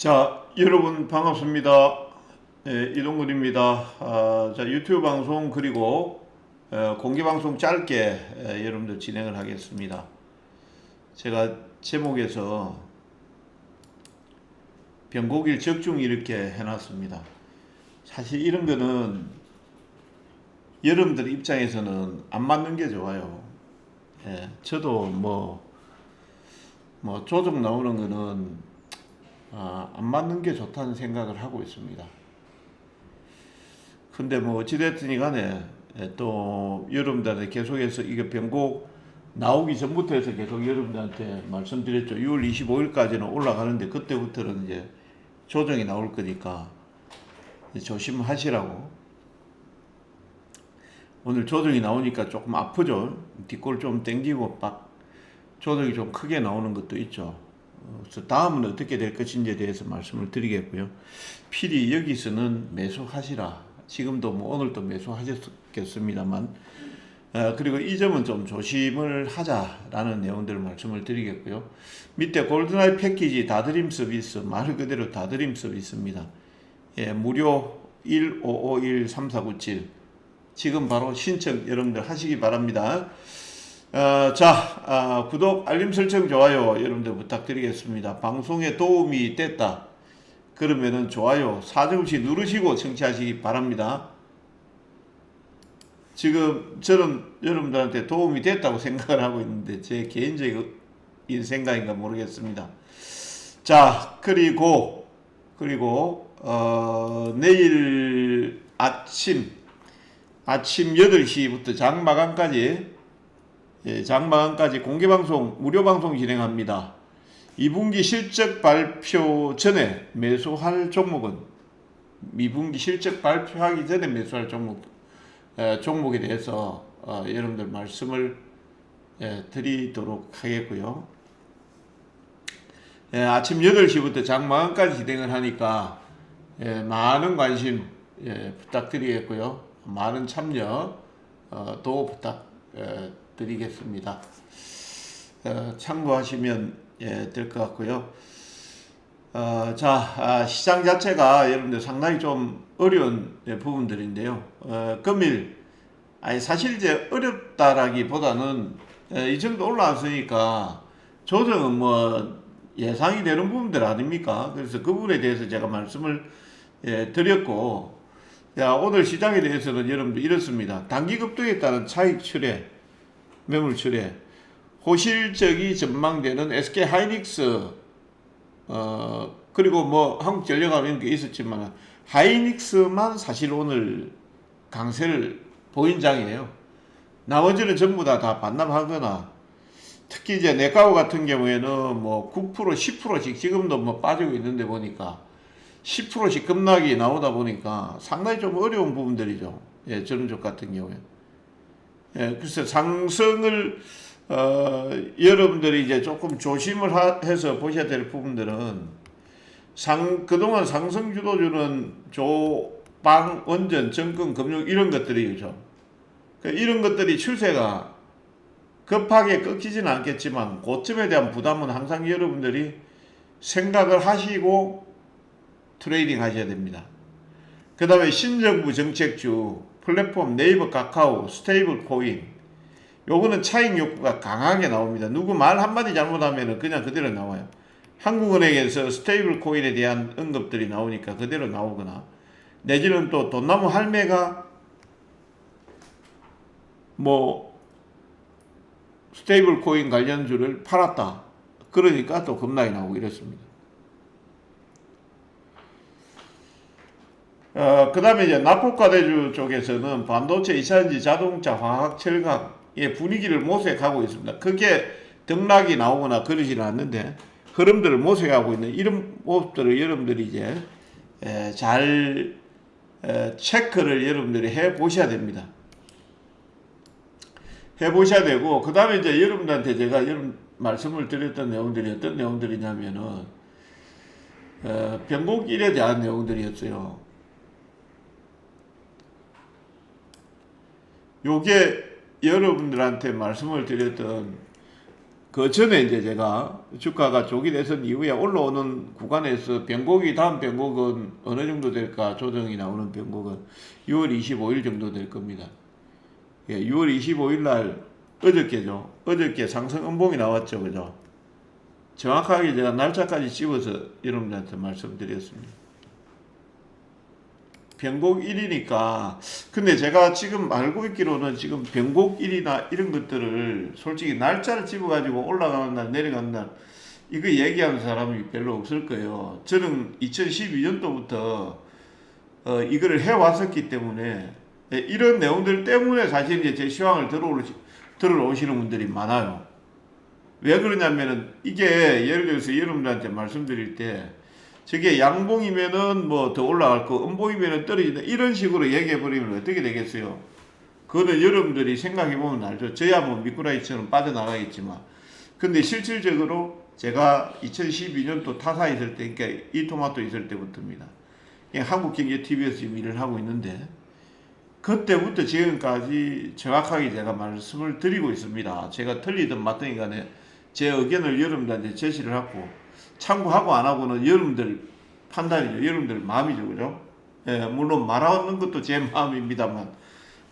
자, 여러분 반갑습니다. 예, 이동근입니다. 아, 자, 유튜브 방송 그리고 어, 공개 방송 짧게 에, 여러분들 진행을 하겠습니다. 제가 제목에서 병곡일 적중 이렇게 해놨습니다. 사실 이런 거는 여러분들 입장에서는 안 맞는 게 좋아요. 예, 저도 뭐, 뭐 조정 나오는 거는 아, 안 맞는 게 좋다는 생각을 하고 있습니다. 근데 뭐 어찌됐든 간에 예, 또 여러분들한테 계속해서 이거 병곡 나오기 전부터 해서 계속 여러분들한테 말씀드렸죠. 6월 25일까지는 올라가는데 그때부터는 이제 조정이 나올 거니까 조심하시라고. 오늘 조정이 나오니까 조금 아프죠. 뒷골 좀 땡기고 빡 조정이 좀 크게 나오는 것도 있죠. 어, 다음은 어떻게 될 것인지에 대해서 말씀을 드리겠고요. 필히 여기서는 매수하시라. 지금도 뭐 오늘도 매수하셨겠습니다만, 어, 그리고 이 점은 좀 조심을 하자라는 내용들을 말씀을 드리겠고요. 밑에 골든아이 패키지 다드림 서비스 말 그대로 다드림 서비스입니다. 예, 무료 1551-3497 지금 바로 신청 여러분들 하시기 바랍니다. 어, 자, 아, 구독, 알림 설정, 좋아요 여러분들 부탁드리겠습니다. 방송에 도움이 됐다. 그러면은 좋아요 사정없이 누르시고 청취하시기 바랍니다. 지금 저는 여러분들한테 도움이 됐다고 생각을 하고 있는데 제 개인적인 생각인가 모르겠습니다. 자, 그리고 그리고 어, 내일 아침 아침 8시부터 장 마감까지 예, 장마감까지 공개 방송, 무료 방송 진행합니다. 2분기 실적 발표 전에 매수할 종목은 2분기 실적 발표하기 전에 매수할 종목 에, 종목에 대해서 어, 여러분들 말씀을 예, 드리도록 하겠고요. 예, 아침 8시부터 장마감까지 진행을 하니까 예, 많은 관심 예, 부탁드리겠고요. 많은 참여 어, 도 부탁 예, 드리겠습니다. 어, 참고하시면 예, 될 것 같고요. 어, 자, 아, 시장 자체가 여러분들 상당히 좀 어려운 예, 부분들인데요. 어, 금일, 아니, 사실 이제 어렵다라기보다는 예, 이 정도 올라왔으니까 조정은 뭐 예상이 되는 부분들 아닙니까? 그래서 그 부분에 대해서 제가 말씀을 예, 드렸고, 야, 오늘 시장에 대해서는 여러분들 이렇습니다. 단기 급등에 따른 차익 출회, 매물 출회, 호실적이 전망되는 SK 하이닉스, 어, 그리고 뭐 한국전력하고 이런 게 있었지만, 하이닉스만 사실 오늘 강세를 보인 장이에요. 나머지는 전부 다, 다 반납하거나, 특히 이제 네카오 같은 경우에는 뭐 9%, 10%씩 지금도 뭐 빠지고 있는데 보니까 10%씩 급락이 나오다 보니까 상당히 좀 어려운 부분들이죠. 예, 저런족 같은 경우에. 예, 그래서 상승을 어, 여러분들이 이제 조금 조심을 하, 해서 보셔야 될 부분들은 상 그동안 상승 주도주는 조방 원전 정권 금융 이런 것들이죠. 그 이런 것들이 추세가 급하게 꺾이지는 않겠지만 고점에 대한 부담은 항상 여러분들이 생각을 하시고 트레이딩 하셔야 됩니다. 그 다음에 신정부 정책주, 플랫폼 네이버 카카오, 스테이블 코인, 요거는 차익 욕구가 강하게 나옵니다. 누구 말 한마디 잘못하면 그냥 그대로 나와요. 한국은행에서 스테이블 코인에 대한 언급들이 나오니까 그대로 나오거나, 내지는 또 돈나무 할매가 뭐, 스테이블 코인 관련주를 팔았다. 그러니까 또 급락이 나오고 이렇습니다. 어, 그 다음에 이제 납품과대주 쪽에서는 반도체, 이차전지, 자동차, 화학, 철강의 분위기를 모색하고 있습니다. 크게 등락이 나오거나 그러지는 않는데 흐름들을 모색하고 있는 이런 모습들을 여러분들이 이제 에, 잘 에, 체크를 여러분들이 해 보셔야 됩니다. 해 보셔야 되고 그 다음에 이제 여러분들한테 제가 여러분 말씀을 드렸던 내용들이 어떤 내용들이냐면은 어, 병곡일에 대한 내용들이었어요. 요게 여러분들한테 말씀을 드렸던 그 전에 이제 제가 주가가 조기 대선 이후에 올라오는 구간에서 변곡이 다음 변곡은 어느 정도 될까 조정이 나오는 변곡은 6월 25일 정도 될 겁니다. 예, 6월 25일 날 어저께죠. 어저께 상승 음봉이 나왔죠. 그죠? 정확하게 제가 날짜까지 집어서 여러분들한테 말씀드렸습니다. 변곡 1이니까 근데 제가 지금 알고 있기로는 지금 변곡 1이나 이런 것들을 솔직히 날짜를 집어가지고 올라가는 날 내려가는 날 이거 얘기하는 사람이 별로 없을 거예요. 저는 2012년도부터 어, 이거를 해왔었기 때문에 예, 이런 내용들 때문에 사실 이제 제 시황을 들어오시, 들어오시는 분들이 많아요. 왜 그러냐면은 이게 예를 들어서 여러분들한테 말씀드릴 때 저게 양봉이면은 뭐 더 올라갈 거, 음봉이면은 떨어진다. 이런 식으로 얘기해 버리면 어떻게 되겠어요? 그거는 여러분들이 생각해 보면 알죠. 저야 뭐 미꾸라지처럼 빠져나가겠지만. 근데 실질적으로 제가 2012년도 타사 있을 때, 그러니까 이 토마토 있을 때부터입니다. 한국경제TV에서 지금 일을 하고 있는데, 그때부터 지금까지 정확하게 제가 말씀을 드리고 있습니다. 제가 틀리든 맞든 간에 제 의견을 여러분들한테 제시를 하고, 참고하고 안 하고는 여러분들 판단이죠. 여러분들 마음이죠. 그죠? 예, 물론 말하는 것도 제 마음입니다만,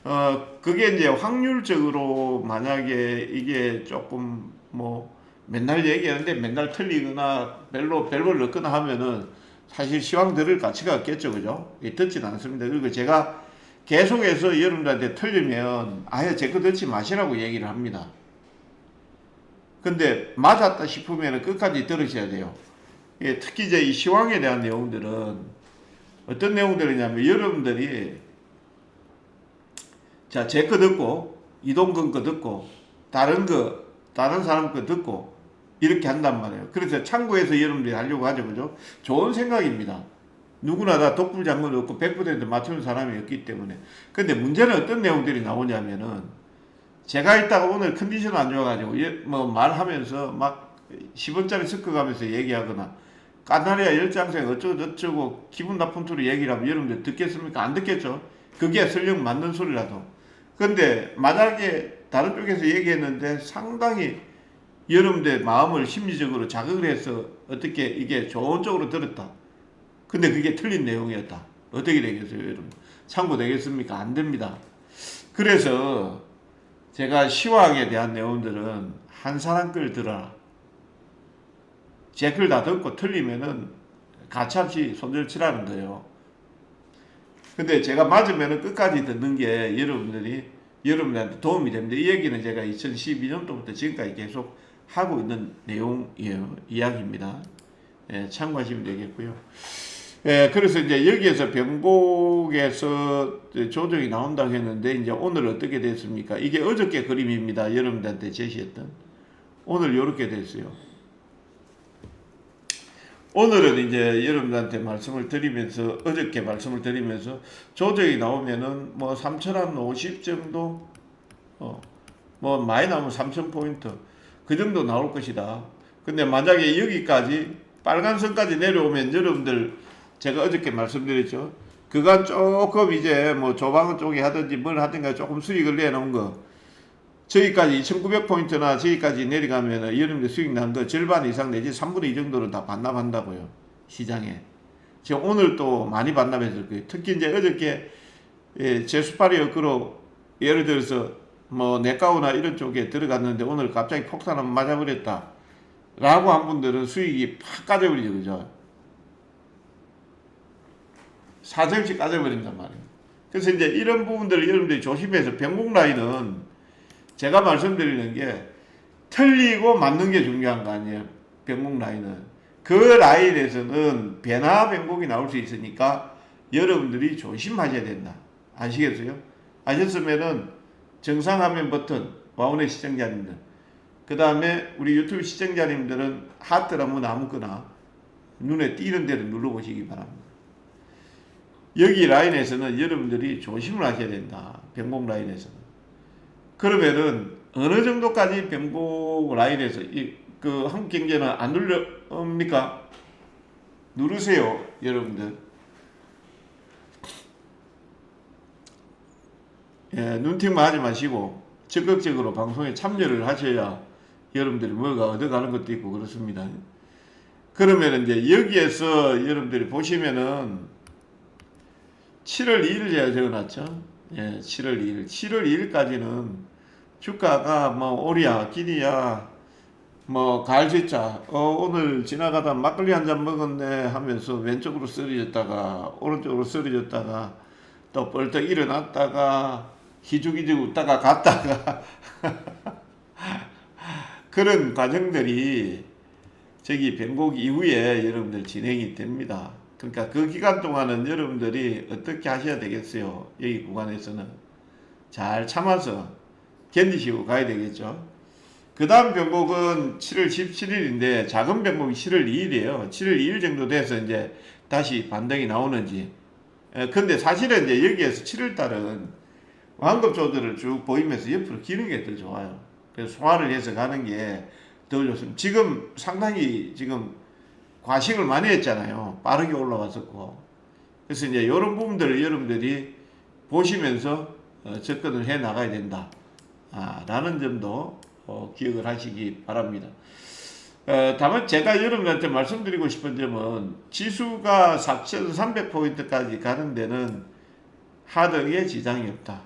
어, 그게 이제 확률적으로 만약에 이게 조금 뭐 맨날 얘기하는데 맨날 틀리거나 별로 별걸 넣거나 하면은 사실 시황 들을 가치가 없겠죠. 그죠? 예, 듣진 않습니다. 그리고 제가 계속해서 여러분들한테 틀리면 아예 제 거 듣지 마시라고 얘기를 합니다. 근데 맞았다 싶으면 끝까지 들으셔야 돼요. 예, 특히 이제 이 시황에 대한 내용들은 어떤 내용들이냐면 여러분들이 자, 제 거 듣고 이동근 거 듣고 다른 거 다른 사람 거 듣고 이렇게 한단 말이에요. 그래서 참고해서 여러분들이 하려고 하죠. 그죠? 좋은 생각입니다. 누구나 다 독불 장군 없고 100% 맞추는 사람이 없기 때문에. 근데 문제는 어떤 내용들이 나오냐면은 제가 있다가 오늘 컨디션 안 좋아가지고 예, 뭐 말하면서 막 10원짜리 섞어가면서 얘기하거나 까나리아 열장생 어쩌고 저쩌고 기분 나쁜 소리 얘기를 하면 여러분들 듣겠습니까? 안 듣겠죠? 그게 설령 맞는 소리라도. 근데 만약에 다른 쪽에서 얘기했는데 상당히 여러분들 마음을 심리적으로 자극을 해서 어떻게 이게 좋은 쪽으로 들었다. 근데 그게 틀린 내용이었다. 어떻게 되겠어요, 여러분? 참고되겠습니까? 안 됩니다. 그래서 제가 시황에 대한 내용들은 한 사람 걸 들어라. 제 글 다 듣고 틀리면은 가차없이 손절치라는 거예요. 근데 제가 맞으면은 끝까지 듣는 게 여러분들이 여러분들한테 도움이 됩니다. 이 얘기는 제가 2012년도부터 지금까지 계속 하고 있는 내용이에요. 이야기입니다. 예, 참고하시면 되겠고요. 예, 그래서 이제 여기에서 병복에서 조정이 나온다고 했는데 이제 오늘 어떻게 됐습니까? 이게 어저께 그림입니다. 여러분들한테 제시했던. 오늘 이렇게 됐어요. 오늘은 이제 여러분들한테 말씀을 드리면서 어저께 말씀을 드리면서 조정이 나오면은 뭐 3,050 정도 어 뭐 많이 나오면 3,000 포인트 그 정도 나올 것이다. 근데 만약에 여기까지 빨간 선까지 내려오면 여러분들 제가 어저께 말씀드렸죠. 그간 조금 이제 뭐 조방은 쪽에 하든지 뭘 하든가 조금 수익을 내놓은 거 저기까지 2,900포인트나 저기까지 내려가면 여러분들 수익 난 거 절반 이상 내지 3분의 2 정도는 다 반납한다고요. 시장에. 지금 오늘 또 많이 반납했을 거예요. 특히 이제 어저께 예, 제수파리 역으로 예를 들어서 뭐 내과우나 이런 쪽에 들어갔는데 오늘 갑자기 폭탄 한번 맞아버렸다. 라고 한 분들은 수익이 팍 까져버리죠. 그죠? 사정씩 까져버린단 말이에요. 그래서 이제 이런 부분들을 여러분들이 조심해서 병목 라인은 제가 말씀드리는 게 틀리고 맞는 게 중요한 거 아니에요. 병목 라인은. 그 라인에서는 배나 병목이 나올 수 있으니까 여러분들이 조심하셔야 된다. 아시겠어요? 아셨으면은 정상화면 버튼, 와운의 시청자님들. 그 다음에 우리 유튜브 시청자님들은 하트를 한번 아무거나 눈에 띄는 대로 눌러보시기 바랍니다. 여기 라인에서는 여러분들이 조심을 하셔야 된다. 병목 라인에서는. 그러면은 어느 정도까지 병목 라인에서 그 한국 경제는 안 눌려옵니까? 누르세요, 여러분들. 예, 눈팅만 하지 마시고 적극적으로 방송에 참여를 하셔야 여러분들이 뭐가 얻어가는 것도 있고 그렇습니다. 그러면 이제 여기에서 여러분들이 보시면은 7월 2일 제가 적어놨죠. 예, 7월 2일. 7월 2일까지는 주가가 뭐 오리야, 기리야, 뭐 갈지자, 어, 오늘 지나가다 막걸리 한 잔 먹었네 하면서 왼쪽으로 쓰러졌다가 오른쪽으로 쓰러졌다가 또 벌떡 일어났다가 기죽기죽 웃다가 갔다가 그런 과정들이 저기 변곡 이후에 여러분들 진행이 됩니다. 그러니까 그 기간 동안은 여러분들이 어떻게 하셔야 되겠어요? 여기 구간에서는 잘 참아서 견디시고 가야 되겠죠. 그 다음 변곡은 7월 17일인데 작은 변곡이 7월 2일이에요. 7월 2일 정도 돼서 이제 다시 반등이 나오는지. 에, 근데 사실은 이제 여기에서 7월 달은 완급 조절을 쭉 보이면서 옆으로 기는 게 더 좋아요. 그래서 소화를 해서 가는 게 더 좋습니다. 지금 상당히 지금 과식을 많이 했잖아요. 빠르게 올라왔었고. 그래서 이제 이런 부분들을 여러분들이 보시면서 어, 접근을 해 나가야 된다. 아, 라는 점도 어, 기억을 하시기 바랍니다. 어, 다만 제가 여러분한테 말씀드리고 싶은 점은 지수가 4,300포인트까지 가는 데는 하등에 지장이 없다.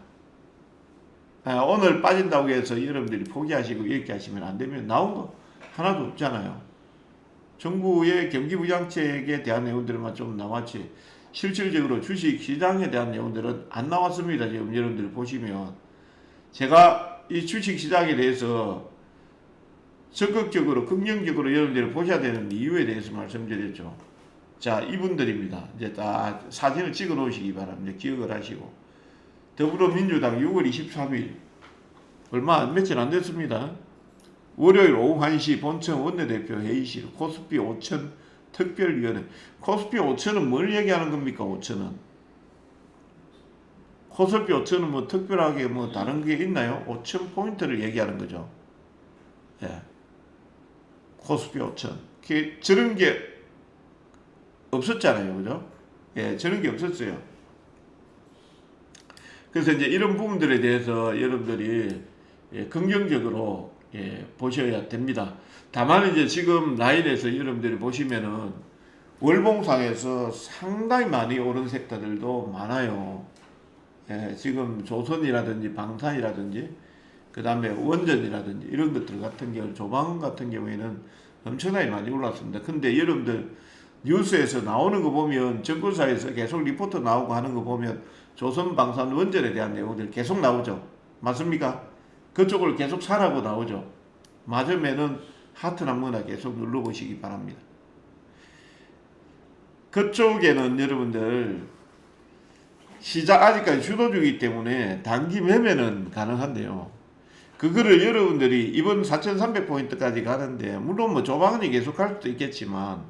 아, 오늘 빠진다고 해서 여러분들이 포기하시고 이렇게 하시면 안 되면 나온 거 하나도 없잖아요. 정부의 경기 부양책에 대한 내용들만 좀 나왔지 실질적으로 주식 시장에 대한 내용들은 안 나왔습니다. 지금 여러분들 보시면 제가 이 주식 시장에 대해서 적극적으로 긍정적으로 여러분들이 보셔야 되는 이유에 대해서 말씀드렸죠. 자 이분들입니다. 이제 다 사진을 찍어 놓으시기 바랍니다. 기억을 하시고 더불어민주당 6월 23일 얼마 며칠 안 됐습니다. 월요일 오후 1시 본청 원내대표 회의실 코스피 5천 특별위원회. 코스피 5천은 뭘 얘기하는 겁니까 5천은? 코스피 5천은 뭐 특별하게 뭐 다른 게 있나요? 5천 포인트를 얘기하는 거죠. 예. 코스피 5천. 그 저런 게 없었잖아요 그죠? 예 저런 게 없었어요. 그래서 이제 이런 부분들에 대해서 여러분들이 예, 긍정적으로 예, 보셔야 됩니다. 다만 이제 지금 라인에서 여러분들이 보시면은 월봉상에서 상당히 많이 오른 섹터들도 많아요. 예, 지금 조선이라든지 방산이라든지 그 다음에 원전이라든지 이런 것들 같은 경우 조방 같은 경우에는 엄청나게 많이 올랐습니다. 근데 여러분들 뉴스에서 나오는 거 보면 정권사에서 계속 리포트 나오고 하는 거 보면 조선 방산 원전에 대한 내용들 계속 나오죠. 맞습니까? 그쪽을 계속 사라고 나오죠. 맞으면은 하트 한번나 계속 눌러보시기 바랍니다. 그쪽에는 여러분들 시작 아직까지 주도 중이기 때문에 단기 매매는 가능한데요. 그거를 여러분들이 이번 4,300포인트까지 가는데 물론 뭐 조방은이 계속 갈 수도 있겠지만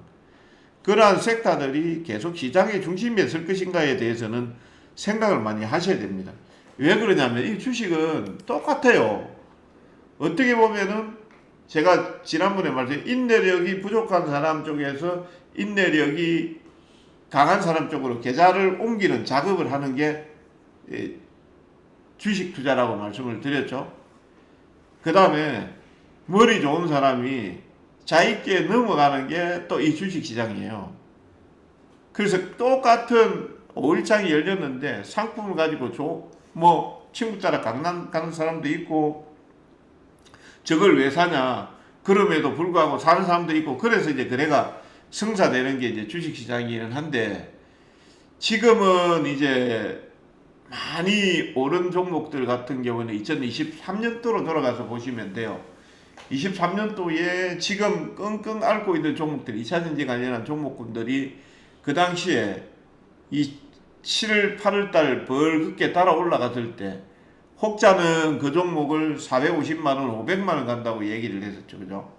그러한 섹터들이 계속 시장의 중심에 설 것인가에 대해서는 생각을 많이 하셔야 됩니다. 왜 그러냐면 이 주식은 똑같아요. 어떻게 보면은 제가 지난번에 말씀 인내력이 부족한 사람 쪽에서 인내력이 강한 사람 쪽으로 계좌를 옮기는 작업을 하는 게 예, 주식 투자라고 말씀을 드렸죠. 그 다음에 머리 좋은 사람이 자익게 넘어가는 게 또 이 주식 시장이에요. 그래서 똑같은 5일장이 열렸는데 상품을 가지고 줘, 뭐 친구 따라 강남 가는 사람도 있고 저걸 왜 사냐 그럼에도 불구하고 사는 사람도 있고 그래서 이제 거래가 성사되는 게 이제 주식시장이긴 한데 지금은 이제 많이 오른 종목들 같은 경우는 2023년도로 돌아가서 보시면 돼요. 23년도에 지금 끙끙 앓고 있는 종목들, 2차 전지 관련한 종목군들이 그 당시에 이 7월, 8월 달 벌겋게 따라 올라갔을 때 혹자는 그 종목을 450만 원, 500만 원 간다고 얘기를 했었죠. 그죠?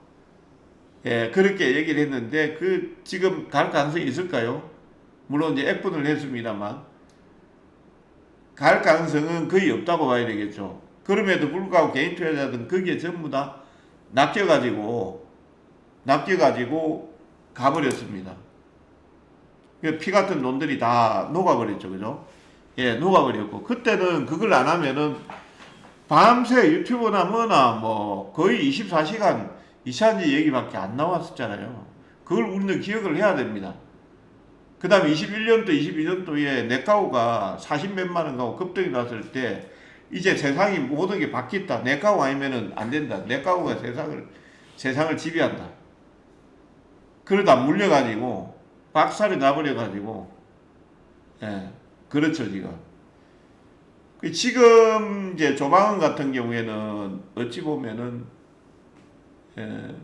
예, 그렇게 얘기를 했는데 그 지금 갈 가능성이 있을까요? 물론 이제 액분을 했습니다만 갈 가능성은 거의 없다고 봐야 되겠죠. 그럼에도 불구하고 개인 투자자들은 거기에 전부 다 낚여가지고 낚여가지고 가버렸습니다. 그피 같은 놈들이 다 녹아버렸죠, 그죠? 예, 녹아버렸고 그때는 그걸 안 하면은 밤새 유튜브나 뭐나 뭐 거의 24시간 이차전지 얘기밖에 안 나왔었잖아요. 그걸 우리는 기억을 해야 됩니다. 그 다음에 21년도, 22년도에 내가우가 40몇만 원 가고 급등이 났을 때 이제 세상이 모든 게 바뀌었다. 내가우 아니면은 안 된다. 내가우가 세상을, 세상을 지배한다. 그러다 물려가지고 박살이 나버려가지고 예, 그렇죠 지금. 그 지금 이제 조방은 같은 경우에는 어찌 보면은 예,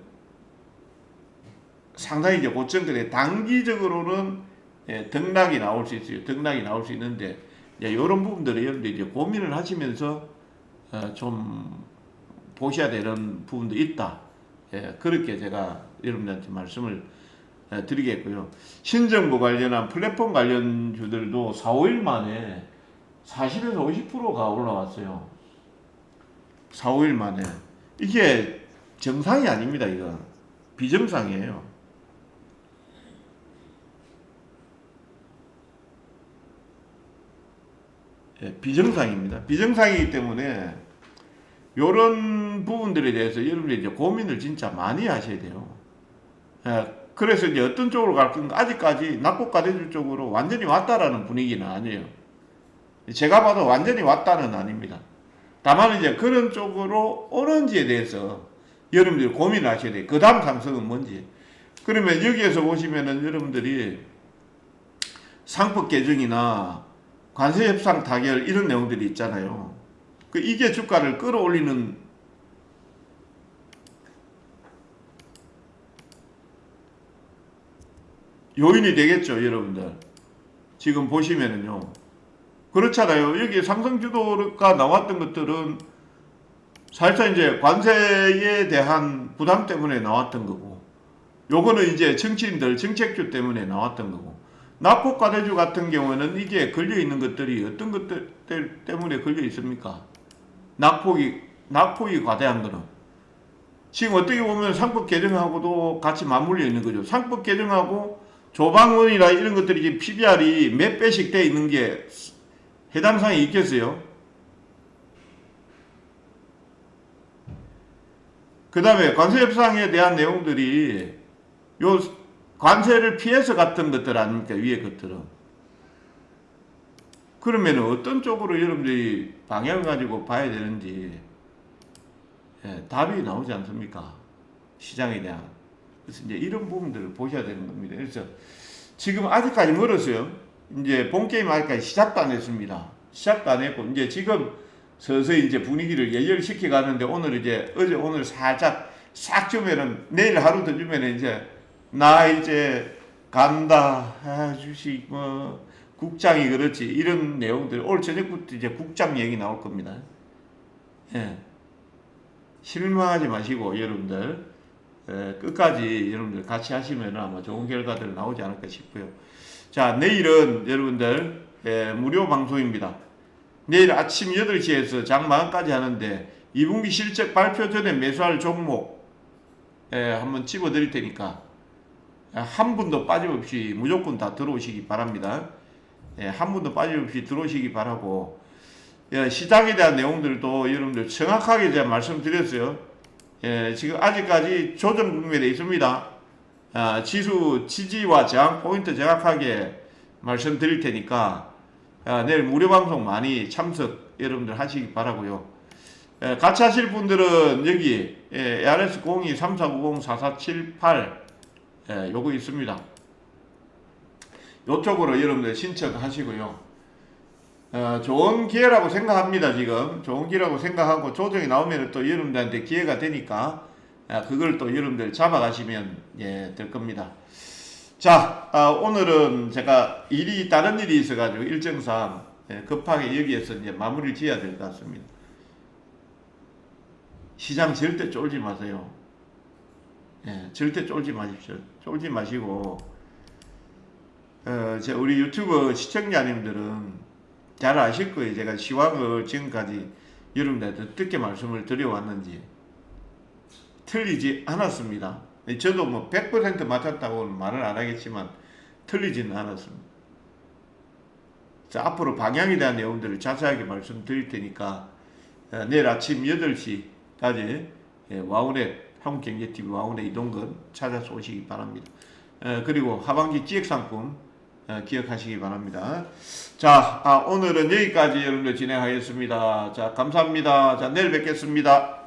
상당히 이제 고점들에 단기적으로는 예, 등락이 나올 수 있어요. 등락이 나올 수 있는데 이제 이런 부분들을 여러분들이 이제 고민을 하시면서 어, 좀 보셔야 되는 부분도 있다. 예, 그렇게 제가 여러분들한테 말씀을 예, 드리겠고요. 신정보 관련한 플랫폼 관련주들도 4, 5일 만에 40에서 50%가 올라왔어요. 4, 5일 만에. 이게 정상이 아닙니다, 이거. 비정상이에요. 예, 비정상입니다. 비정상이기 때문에 이런 부분들에 대해서 여러분들이 이제 고민을 진짜 많이 하셔야 돼요. 예, 그래서 이제 어떤 쪽으로 갈 건가 아직까지 낙폭과대주 쪽으로 완전히 왔다라는 분위기는 아니에요. 제가 봐도 완전히 왔다는 아닙니다. 다만 이제 그런 쪽으로 오는지에 대해서 여러분들이 고민을 하셔야 돼요. 그 다음 상승은 뭔지. 그러면 여기에서 보시면은 여러분들이 상법 개정이나 관세 협상 타결 이런 내용들이 있잖아요. 그 이게 주가를 끌어올리는 요인이 되겠죠, 여러분들. 지금 보시면은요. 그렇잖아요. 여기 상승주도가 나왔던 것들은 사실상 이제 관세에 대한 부담 때문에 나왔던 거고, 요거는 이제 정치인들 정책주 때문에 나왔던 거고, 납폭과대주 같은 경우는 이게 걸려 있는 것들이 어떤 것들 때문에 걸려 있습니까? 납폭이 납폭이 과대한 거는 지금 어떻게 보면 상법 개정하고도 같이 맞물려 있는 거죠. 상법 개정하고 조방원이나 이런 것들이 지금 PBR이 몇 배씩 돼 있는 게 해당 사항이 있겠어요? 그 다음에 관세 협상에 대한 내용들이 요 관세를 피해서 같은 것들 아닙니까? 위에 것들은. 그러면 어떤 쪽으로 여러분들이 방향을 가지고 봐야 되는지 예, 답이 나오지 않습니까? 시장에 대한. 그래서 이제 이런 부분들을 보셔야 되는 겁니다. 그래서 지금 아직까지 멀었어요. 이제 본 게임 아직까지 시작도 안 했습니다. 시작도 안 했고, 이제 지금 서서히 이제 분위기를 예열시켜 가는데 오늘 이제 어제 오늘 살짝 싹 주면은 내일 하루 더 주면은 이제 나 이제 간다. 아, 주식 뭐 국장이 그렇지 이런 내용들 오늘 저녁부터 이제 국장 얘기 나올 겁니다. 예. 실망하지 마시고 여러분들 예, 끝까지 여러분들 같이 하시면 아마 좋은 결과들 나오지 않을까 싶고요. 자 내일은 여러분들 예, 무료 방송입니다. 내일 아침 8시에서 장마감까지 하는데 2분기 실적 발표 전에 매수할 종목 예, 한번 집어 드릴 테니까 한 분도 빠짐없이 무조건 다 들어오시기 바랍니다. 예, 한 분도 빠짐없이 들어오시기 바라고 예, 시장에 대한 내용들도 여러분들 정확하게 제가 말씀드렸어요. 예, 지금 아직까지 조정 국면에 있습니다. 아, 지수 지지와 저항 포인트 정확하게 말씀드릴 테니까 아, 내일 무료 방송 많이 참석 여러분들 하시기 바라고요. 예, 같이 하실 분들은 여기 예, ARS 02 3490 4478 예, 요거 있습니다. 요쪽으로 여러분들 신청하시고요. 어, 좋은 기회라고 생각합니다, 지금. 좋은 기회라고 생각하고 조정이 나오면 또 여러분들한테 기회가 되니까 아, 그걸 또 여러분들 잡아가시면 예, 될 겁니다. 자, 아, 오늘은 제가 일이, 다른 일이 있어가지고 일정상 예, 급하게 여기에서 이제 마무리를 지어야 될 것 같습니다. 시장 절대 쫄지 마세요. 예, 절대 쫄지 마십시오. 쫄지 마시고, 어, 제 우리 유튜브 시청자님들은 잘 아실 거예요. 제가 시황을 지금까지 여러분들한테 어떻게 말씀을 드려왔는지 틀리지 않았습니다. 저도 뭐 100% 맞았다고는 말을 안 하겠지만 틀리지는 않았습니다. 자, 앞으로 방향에 대한 내용들을 자세하게 말씀드릴 테니까 어, 내일 아침 8시까지 예, 와우넷 한국경제TV 와우넷 이동근 찾아서 오시기 바랍니다. 어, 그리고 하반기 어, 기억하시기 바랍니다. 자, 아, 오늘은 여기까지 여러분들 진행하겠습니다. 자, 감사합니다. 자, 내일 뵙겠습니다.